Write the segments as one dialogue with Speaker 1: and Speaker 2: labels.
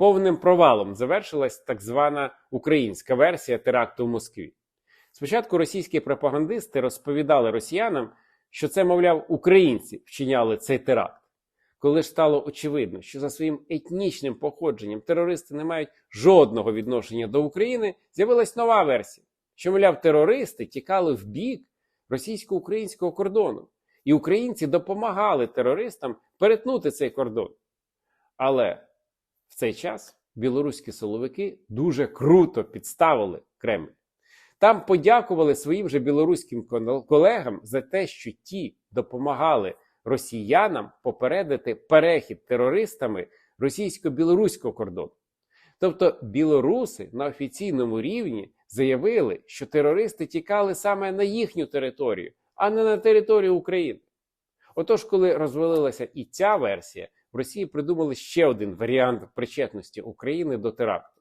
Speaker 1: Повним провалом завершилась так звана українська версія теракту в Москві. Спочатку російські пропагандисти розповідали росіянам, що це, мовляв, українці вчиняли цей теракт. Коли ж стало очевидно, що за своїм етнічним походженням терористи не мають жодного відношення до України, з'явилась нова версія, що, мовляв, терористи тікали в бік російсько-українського кордону, і українці допомагали терористам перетнути цей кордон. Але в цей час білоруські силовики дуже круто підставили Кремль. Там подякували своїм же білоруським колегам за те, що ті допомагали росіянам попередити перехід терористами російсько-білоруського кордону. Тобто білоруси на офіційному рівні заявили, що терористи тікали саме на їхню територію, а не на територію України. Отож, коли розвалилася і ця версія, в Росії придумали ще один варіант причетності України до теракту.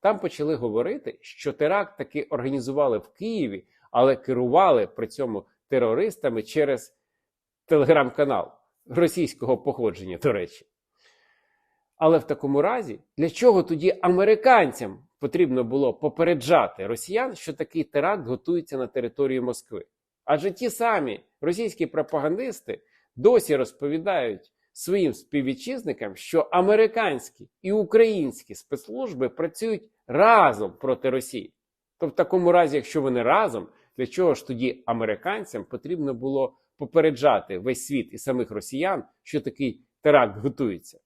Speaker 1: Там почали говорити, що теракт таки організували в Києві, але керували при цьому терористами через телеграм-канал російського походження, до речі. Але в такому разі, для чого тоді американцям потрібно було попереджати росіян, що такий теракт готується на території Москви? Адже ті самі російські пропагандисти досі розповідають своїм співвітчизникам, що американські і українські спецслужби працюють разом проти Росії. То в такому разі, якщо вони разом, для чого ж тоді американцям потрібно було попереджати весь світ і самих росіян, що такий теракт готується?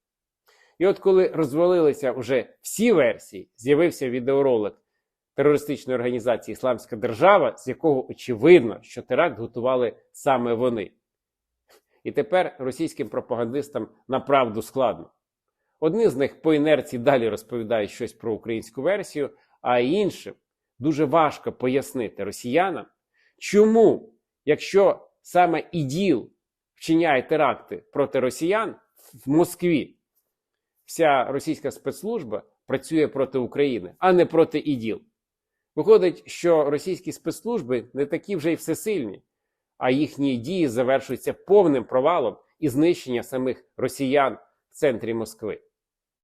Speaker 1: І от коли розвалилися вже всі версії, з'явився відеоролик терористичної організації Ісламська держава, з якого очевидно, що теракт готували саме вони. І тепер російським пропагандистам направду складно. Одні з них по інерції далі розповідають щось про українську версію, а іншим дуже важко пояснити росіянам, чому, якщо саме іділ вчиняє теракти проти росіян в Москві, вся російська спецслужба працює проти України, а не проти іділ. Виходить, що російські спецслужби не такі вже й всесильні, а їхні дії завершуються повним провалом і знищення самих росіян в центрі Москви.